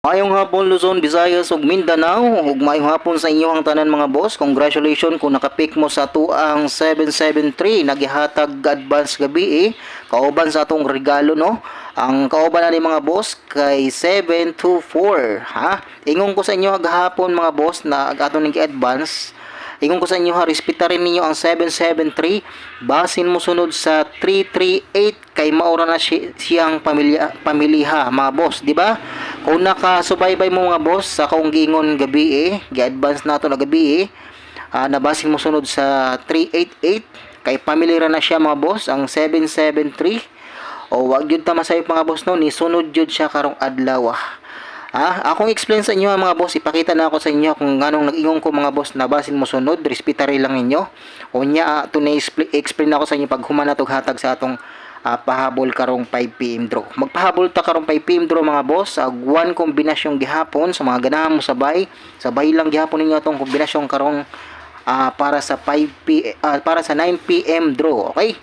Mayong hapon Luzon, Visayas ug Mindanao ug mayong hapon sa inyo ang tanan mga boss. Congratulations kung nakapik mo sa tuang 773 nagihatag advance gabi eh. Kauban sa atong regalo no. Ang kauban na ni mga boss kay 724 ha. Ingon ko sa inyo gahapon mga boss na aton ning advance Ingon ko sa inyo ha, respetarin ninyo ang 773. Basin mo sunod sa 338 kay maura na si- siyang pamilya pamiliha mga boss, di ba? Kung nakasubaybay mo mga boss sa kaong gingon gabi eh, gi-advance nato na gabi eh. Ah, nabasin mo sunod sa 388 kay pamilya na siya mga boss ang 773. O wag gyud ta masayop mga boss no, ni sunod jud siya karong adlaw. ah. Ah, akong explain sa inyo mga boss, ipakita na ako sa inyo kung anong nag-ingon ko mga boss na basin mo sunod, respetary lang ninyo. Unya, uh, to explain ako sa inyo pag humana tog hatag sa atong ah, pahabol karong 5 PM draw. Magpahabol ta karong 5 PM draw mga boss, ag one kombinasyong gihapon sa mga ganahan mo sabay. Sabay lang gihapon ninyo atong kombinasyon karong ah, para sa 5 p ah, para sa 9 PM draw, okay?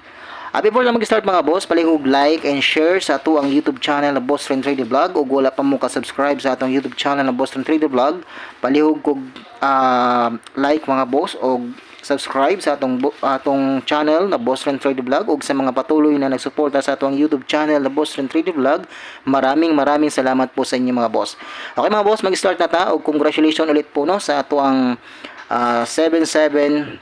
Ah, before na mag-start mga boss, palihog like and share sa ato ang YouTube channel na Boss Trend Trader Vlog o wala pa mo ka-subscribe sa atong YouTube channel na Boss Trend Trader Vlog, palihog kog ah, like mga boss o subscribe sa atong atong channel na Boss Trend Trader Vlog ug sa mga patuloy na nagsuporta sa atong YouTube channel na Boss Trend Trader Vlog. Maraming maraming salamat po sa inyo mga boss. Okay mga boss, mag-start na ta ug congratulations ulit po no sa ato ang ah, 773.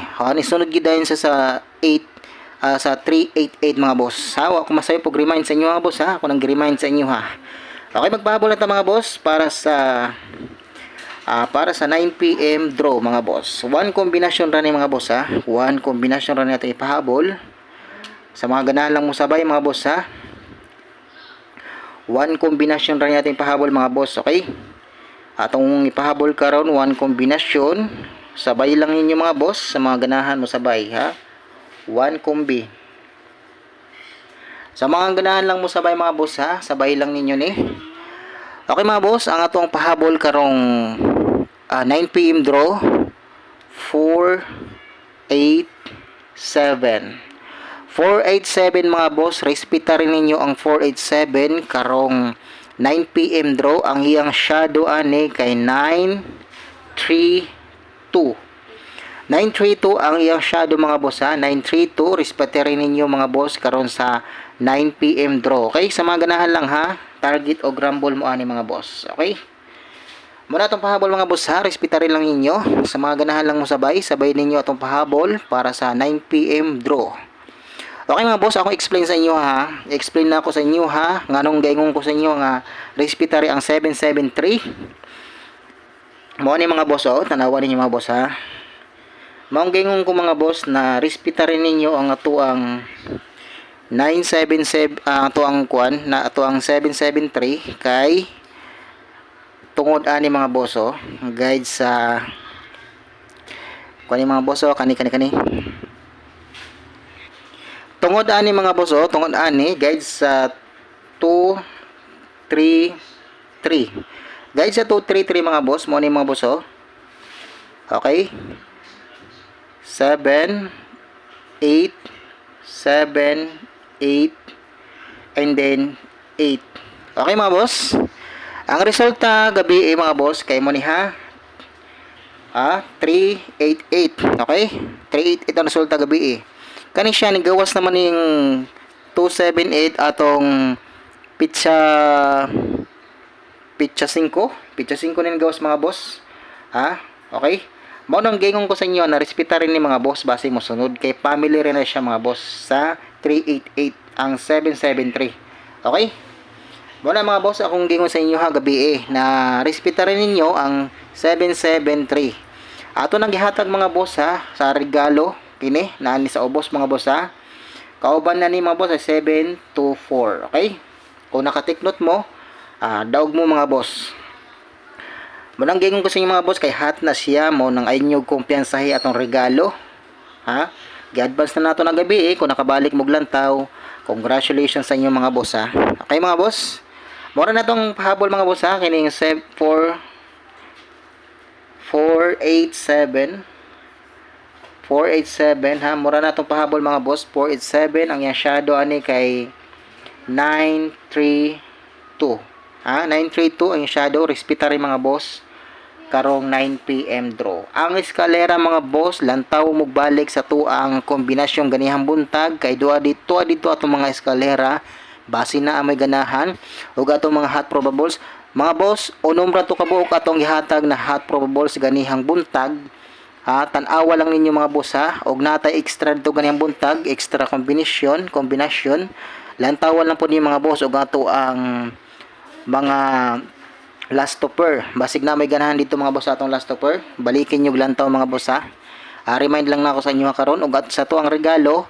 Ha, nisunod gid dayon sa sa 8 Ah, sa 388 mga boss. Ha, wa ko masayo pog remind sa inyo mga boss ha. Ako nang remind sa inyo ha. Okay, magpahabol na ta mga boss para sa ah, para sa 9 PM draw mga boss. One combination ra ni mga boss ha. One combination ra natin ipahabol. Sa mga ganahan lang mo sabay mga boss ha. One combination ra natin ipahabol mga boss, okay? Atong ipahabol karon one combination. Sabay lang ninyo mga boss sa mga ganahan mo sabay ha. One combi. Sa mga ganahan lang mo sabay mga boss ha, sabay lang ninyo ni. Okay mga boss, ang atong pahabol karong ah, 9 PM draw 4 8 7 487 mga boss, respeta rin ninyo ang 487 karong 9 PM draw ang iyang shadow ani kay 932 932 ang iyang shadow mga boss ha. 932 respete rin ninyo mga boss karon sa 9 PM draw. Okay? Sa mga ganahan lang ha. Target o grumble mo ani mga boss. Okay? Muna itong pahabol mga boss ha. Respete rin lang ninyo. Sa mga ganahan lang mo sabay. Sabay ninyo itong pahabol para sa 9 PM draw. Okay mga boss, ako explain sa inyo ha. Explain na ako sa inyo ha. Nganong gaingon ko sa inyo nga respetary ang 773. Mo mga boss oh, tanawan ninyo mga boss ha. Maong gingon ko mga boss na respeta rin ninyo ang ato ang 977 ang ato ang kuan na ato ang 773 kay tungod ani mga boss oh, guide sa kuan ni mga boss oh, kani kani kani. Tungod ani mga boss oh, tungod ani guide sa 2 3 3. Guide sa 233 mga boss, mo ni mga boss oh. Okay? 7 8 7 8 and then 8 okay mga boss ang resulta gabi eh mga boss kay mo ni ha? Ah 388 okay? 388 ang resulta gabi eh. Kani siya nigawas naman ning 278 atong pizza pizza 5 pizza 5 ni gawas mga boss. Ha? Okay? Mao nang gingon ko sa inyo na respeta rin ni mga boss base mo sunod. Kay family rin na siya mga boss sa 388 ang 773. Okay? Na mga boss akong gingon sa inyo ha gabi eh na respeta rin ninyo ang 773. Ato nang gihatag mga boss ha sa regalo kini naani sa ubos mga boss ha. Kauban na ni mga boss ay 724. Okay? Kung nakatik note mo, ah, daog mo mga boss. Munang gingon ko sa inyo mga boss kay hat na siya mo nang aynyog kumpiyansahi atong regalo. Ha? Gi-advance na nato na gabi eh kung nakabalik mo lantaw. Congratulations sa inyo mga boss ha. Okay mga boss? Mura na tong pahabol mga boss ha? Kining 4 487 487 ha? Mura na tong pahabol mga boss. 487 ang yang shadow ani kay 932 Ha, 932 ang shadow, respeta rin mga boss. Karong 9 PM draw. Ang eskalera mga boss, lantaw mo balik sa tuang kombinasyon ganihang buntag. Kay duha dito dito atong mga eskalera base na ang may ganahan ug atong mga hot probables. Mga boss, unom ra to kabuok atong gihatag na hot probables ganihang buntag. Ha, tan-awa lang ninyo mga boss ha. Og natay extra dito ganihang buntag, extra kombinasyon, kombinasyon. Lantawan lang po ni mga boss og ato ang mga last topper. Basig na may ganahan dito mga boss atong last topper. Balikin nyo lantaw mga boss ha. Ah, remind lang na ako sa inyo karon og sa to ang regalo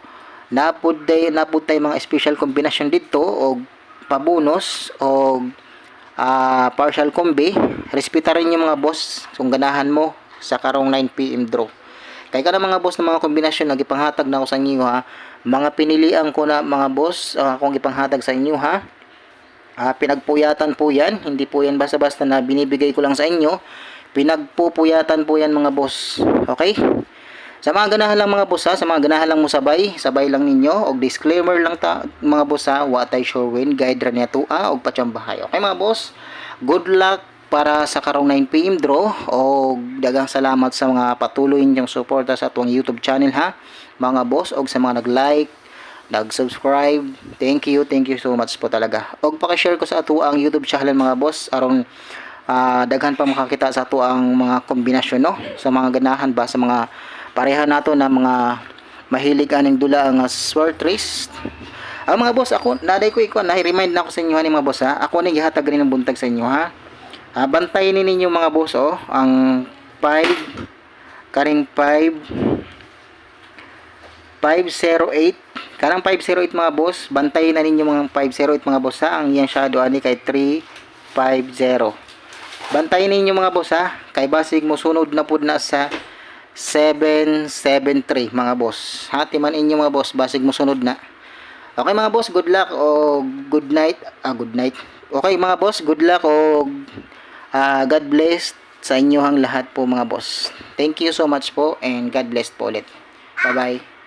napud day napud tay mga special combination dito og pabonus og ah, partial combi. Respeta rin yung mga boss kung ganahan mo sa karong 9 PM draw. Kay kada mga boss ng mga kombinasyon na gipanghatag na ako sa inyo ha. Mga pinilian ko na mga boss ang akong gipanghatag sa inyo ha. Ah, pinagpuyatan po yan. Hindi po yan basta-basta na binibigay ko lang sa inyo. Pinagpupuyatan po yan mga boss. Okay? Sa mga ganahan lang mga boss ha, sa mga ganahan lang mo sabay, lang ninyo. Og disclaimer lang ta mga boss ha, watay sure win, guide ra niya a og patsambahay. Okay mga boss? Good luck para sa karong 9pm draw o dagang salamat sa mga patuloy ninyong suporta sa atong YouTube channel ha mga boss og sa mga nag-like nag-subscribe. Thank you, thank you so much po talaga. Og paki-share ko sa ato ang YouTube channel mga boss aron ah, daghan pa makakita sa ato ang mga kombinasyon no sa mga ganahan ba sa mga pareha nato na mga mahilig aning dula ang sword race. Ang mga boss, ako naday ko iko na remind na ako sa inyo ni mga boss ha. Ako ni gihatag rin ng buntag sa inyo ha. Ah, bantayin ni ninyo mga boss oh, ang 5 karing 5 508 kanang 508 mga boss bantayin na ninyo mga 508 mga boss ha ang iyang shadow ani kay 350 bantayin ninyo mga boss ha kay basig mo sunod na pud na sa 773 mga boss. Ha timan inyo mga boss basig mo sunod na. Okay mga boss good luck o good night. Ah good night. Okay mga boss good luck o ah, God bless sa inyo ang lahat po mga boss. Thank you so much po and God bless po ulit. Bye bye